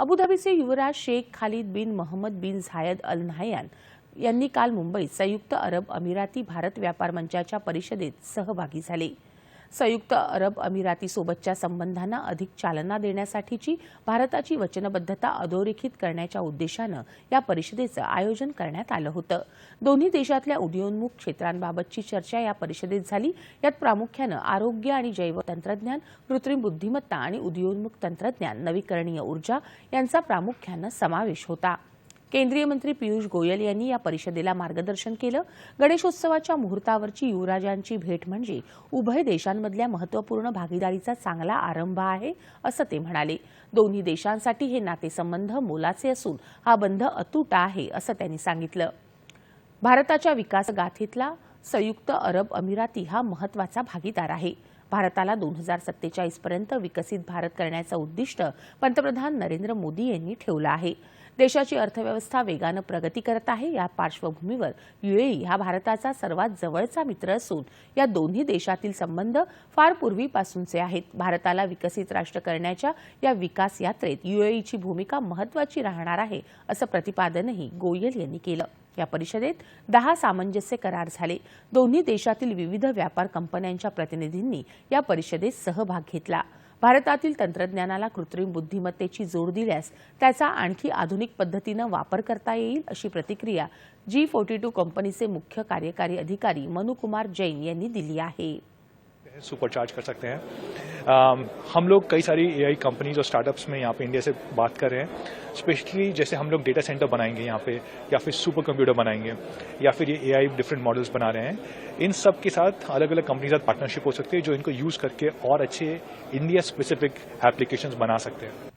अबुधाबीचे युवराज Sheikh Khalid bin Mohammed bin Zayed Al Nahyan यांनी काल मुंबईत संयुक्त अरब अमिराती भारत व्यापार मंचाच्या परिषदेत सहभागी झाले. संयुक्त अरब अमिरातीसोबतच्या संबंधांना अधिक चालना देण्यासाठीची भारताची वचनबद्धता अधोरेखित करण्याच्या उद्देशानं या परिषदेचं आयोजन करण्यात आलं होतं. दोन्ही देशातल्या उदयोन्मुख क्षेत्रांबाबतची चर्चा या परिषदेत झाली. यात प्रामुख्यानं आरोग्य आणि जैव तंत्रज्ञान कृत्रिम बुद्धिमत्ता आणि उदयोन्मुख तंत्रज्ञान नवीकरणीय ऊर्जा यांचा प्रामुख्यानं समावेश होता. केंद्रीय मंत्री पियुष गोयल यांनी या परिषदेला मार्गदर्शन केलं. गणेशोत्सवाच्या मुहूर्तावरची युवराजांची भेट म्हणजे उभय देशांमधल्या महत्त्वपूर्ण भागीदारीचा चांगला आरंभ आहे असं ते म्हणाले. दोन्ही देशांसाठी हे नातेसंबंध मोलाचे असून हा बंध अतूट आहे असं त्यांनी सांगितलं. भारताच्या विकास गाथेतला संयुक्त अरब अमिराती हा महत्त्वाचा भागीदार आहे. भारताला दोन हजार सत्तेचाळीसपर्यंत विकसित भारत करण्याचं उद्दिष्ट पंतप्रधान नरेंद्र मोदी यांनी ठेवलं आहे. देशाची अर्थव्यवस्था वेगानं प्रगती करत आहे. या पार्श्वभूमीवर युएई हा भारताचा सर्वात जवळचा मित्र असून या दोन्ही देशातील संबंध फार पूर्वीपासूनचे आहेत. भारताला विकसित राष्ट्र करण्याच्या या विकास यात्रेत युएईची भूमिका महत्वाची राहणार आहे असं प्रतिपादनही गोयल यांनी केलं. या परिषदेत दहा सामंजस्य करार झाले. दोन्ही देशातील विविध व्यापार कंपन्यांच्या प्रतिनिधींनी या परिषदेत सहभाग घेतला. भारतातील तंत्रज्ञानाला कृत्रिम बुद्धिमत्तेची जोड दिल्यास त्याचा आणखी आधुनिक पद्धतीनं वापर करता येईल अशी प्रतिक्रिया जी फोर्टी टू कंपनीचे मुख्य कार्यकारी अधिकारी मनुकुमार जैन यांनी दिली आहे. सुपर चार्ज कर सकते हैं। हम लोग कई सारी एआई कंपनीज़ और स्टार्टअप्स में यहाँ पे इंडिया से बात कर रहे हैं। स्पेशली जैसे हम लोग डेटा सेंटर बनाएँगे यहाँ पे, या फिर सुपर कंप्यूटर बनाएँगे, या फिर ये एआई डिफरेंट मॉडल्स बना रहे हैं। इन सब के साथ अलग अलग कंपनी साथ पार्टनरशिप हो सकती है, जो इनको यूज़ करके और अच्छे इंडिया स्पेसिफिक एप्लीकेशन बना सकते हैं।